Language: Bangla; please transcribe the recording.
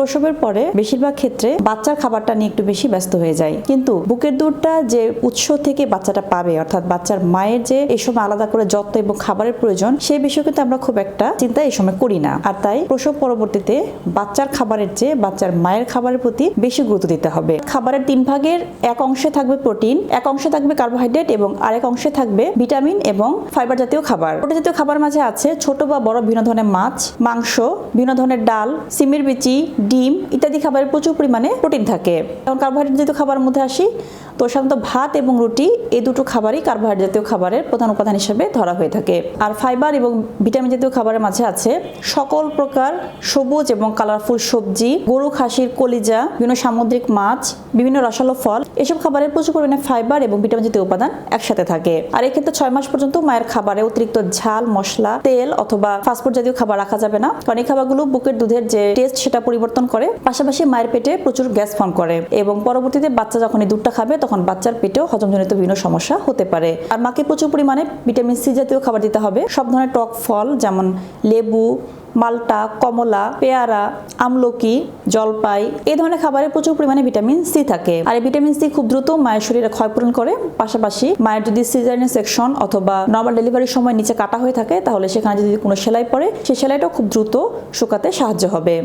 প্রসবের পরে বেশিরভাগ ক্ষেত্রে বাচ্চার খাবারটা নিয়ে একটু বেশি ব্যস্ত হয়ে যায়। কিন্তু বুকের দুধটা যে উৎস থেকে বাচ্চাটা পাবে, অর্থাৎ বাচ্চার মায়ের যে এই সময় আলাদা করে যত্ন এবং খাবারের প্রয়োজন সেই বিষয়ে কিন্তু আমরা খুব একটা চিন্তা এই সময় করি না। আর তাই প্রসব পরবর্তীতে বাচ্চার খাবারের চেয়ে বাচ্চার মায়ের খাবারের প্রতি বেশি গুরুত্ব দিতে হবে। খাবারের তিন ভাগের এক অংশে থাকবে প্রোটিন, এক অংশে থাকবে কার্বোহাইড্রেট এবং আরেক অংশে থাকবে ভিটামিন এবং ফাইবার জাতীয় খাবার। প্রোটিন জাতীয় খাবার মাঝে আছে ছোট বা বড় বিভিন্ন ধরনের মাছ, মাংস বিভিন্ন ধরনের ডাল, সিমের বিচি ডিম ইত্যাদি খাবারে প্রচুর পরিমাণে প্রোটিন থাকে। এবং কার্বোহাইড্রেট জাতীয় খাবারের মধ্যে আসি। তো সাধারণত ভাত এবং রুটি এই দুটো খাবারই কার্বোহাইড্রেট জাতীয় খাবারের প্রধান উপাদান হিসেবে ধরা হয়ে থাকে। আর ফাইবার এবং ভিটামিন জাতীয় খাবারের মাঝে আছে সকল প্রকার সবুজ এবং কালারফুল সবজি, গরু খাসির কলিজা, বিভিন্ন সামুদ্রিক মাছ, বিভিন্ন রসালো ফল, এসব খাবারের প্রচুর পরিমাণে ফাইবার এবং ভিটামিন জাতীয় উপাদান একসাথে থাকে। আর এক্ষেত্রে ছয় মাস পর্যন্ত মায়ের খাবারে অতিরিক্ত ঝাল, মশলা, তেল অথবা ফাস্টফুড জাতীয় খাবার রাখা যাবে না। কারণ এই খাবারগুলো বুকের দুধের যে টেস্ট সেটা পরিবর্তন করে, পাশাপাশি মায়ের পেটে প্রচুর গ্যাস ফর্ম করে এবং পরবর্তীতে বাচ্চা যখন এই দুধটা খাবে, তখন বাচ্চার পেটেও হজমজনিত বিভিন্ন সমস্যা হতে পারে। আর মাকে প্রচুর পরিমাণে ভিটামিন সি জাতীয় খাবার দিতে হবে। সব ধরনের টক ফল যেমন লেবু, মালটা, কমলা, পেয়ারা, আমলকি, জলপাই এই ধরনের খাবারে প্রচুর পরিমাণে ভিটামিন সি থাকে। আর এই ভিটামিন সি খুব দ্রুত মায়ের শরীরে ক্ষয়পূরণ করে। পাশাপাশি মায়ের যদি সিজারিয়ান সেকশন অথবা নর্মাল ডেলিভারির সময় নিচে কাটা হয়ে থাকে, তাহলে সেখানে যদি কোনো সেলাই পড়ে সেই সেলাইটাও খুব দ্রুত শুকাতে সাহায্য হবে।